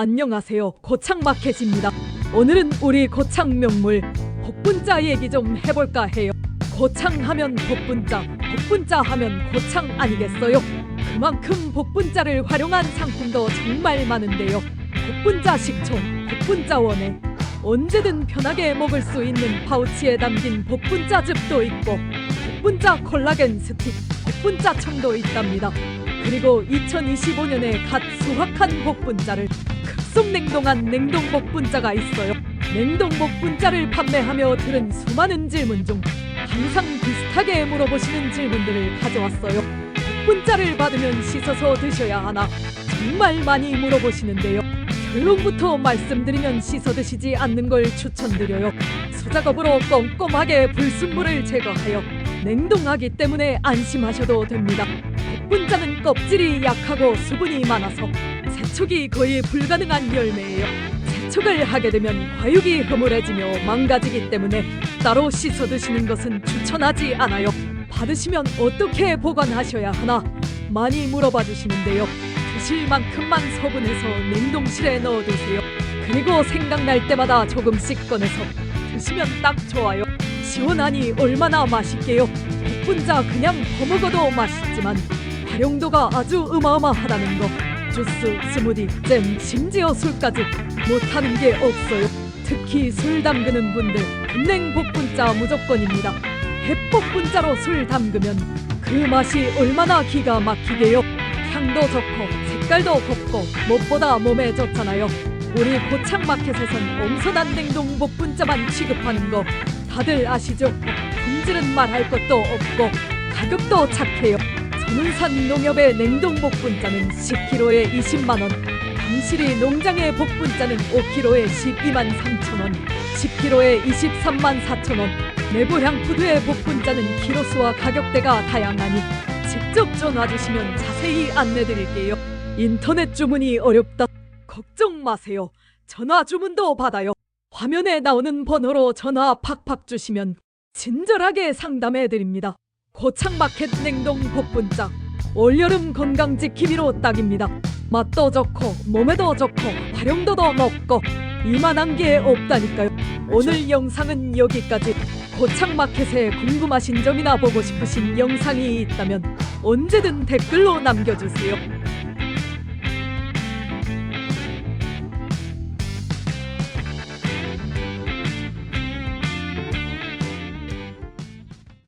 안녕하세요. 고창마켓입니다. 오늘은 우리 고창 명물 복분자 얘기 좀 해볼까 해요. 고창 하면 복분자, 복분자 하면 고창 아니겠어요? 그만큼 복분자를 활용한 상품도 정말 많은데요. 복분자 식초, 복분자 원액, 언제든 편하게 먹을 수 있는 파우치에 담긴 복분자 즙도 있고 복분자 콜라겐 스틱, 복분자 청도 있답니다. 그리고 2025년에 갓 수확한 복분자를 급속 냉동한 냉동 복분자가 있어요. 냉동 복분자를 판매하며 들은 수많은 질문 중 항상 비슷하게 물어보시는 질문들을 가져왔어요. 복분자를 받으면 씻어서 드셔야 하나 정말 많이 물어보시는데요. 결론부터 말씀드리면 씻어 드시지 않는 걸 추천드려요. 수작업으로 꼼꼼하게 불순물을 제거하여 냉동하기 때문에 안심하셔도 됩니다. 복분자는 껍질이 약하고 수분이 많아서 세척이 거의 불가능한 열매예요. 세척을 하게 되면 과육이 흐물해지며 망가지기 때문에 따로 씻어 드시는 것은 추천하지 않아요. 받으시면 어떻게 보관하셔야 하나 많이 물어봐 주시는데요. 드실 만큼만 소분해서 냉동실에 넣어 두세요. 그리고 생각날 때마다 조금씩 꺼내서 드시면 딱 좋아요. 시원하니 얼마나 맛있게요. 복분자 그냥 퍼먹어도 맛있지만 활용도가 아주 어마어마하다는 거. 주스, 스무디, 잼, 심지어 술까지 못하는 게 없어요. 특히 술 담그는 분들 금냉 복분자 무조건입니다. 햇복분자로 술 담그면 그 맛이 얼마나 기가 막히게요. 향도 좋고 색깔도 곱고 무엇보다 몸에 좋잖아요. 우리 고창마켓에선 엄선한 냉동 복분자만 취급하는 거 다들 아시죠? 품질은 말할 것도 없고 가격도 착해요. 전운산 농협의 냉동 복분자는 10kg에 20만 원, 당실이 농장의 복분자는 5kg에 12만 3천 원, 10kg에 23만 4천 원. 내부향 푸드의 복분자는 키로수와 가격대가 다양하니 직접 전화 주시면 자세히 안내 드릴게요. 인터넷 주문이 어렵다. 걱정 마세요. 전화 주문도 받아요. 화면에 나오는 번호로 전화 팍팍 주시면 친절하게 상담해 드립니다. 고창마켓 냉동 복분자 올여름 건강 지킴이로 딱입니다. 맛도 좋고 몸에도 좋고 활용도도 높고 이만한 게 없다니까요. 오늘 영상은 여기까지. 고창마켓에 궁금하신 점이나 보고 싶으신 영상이 있다면 언제든 댓글로 남겨주세요.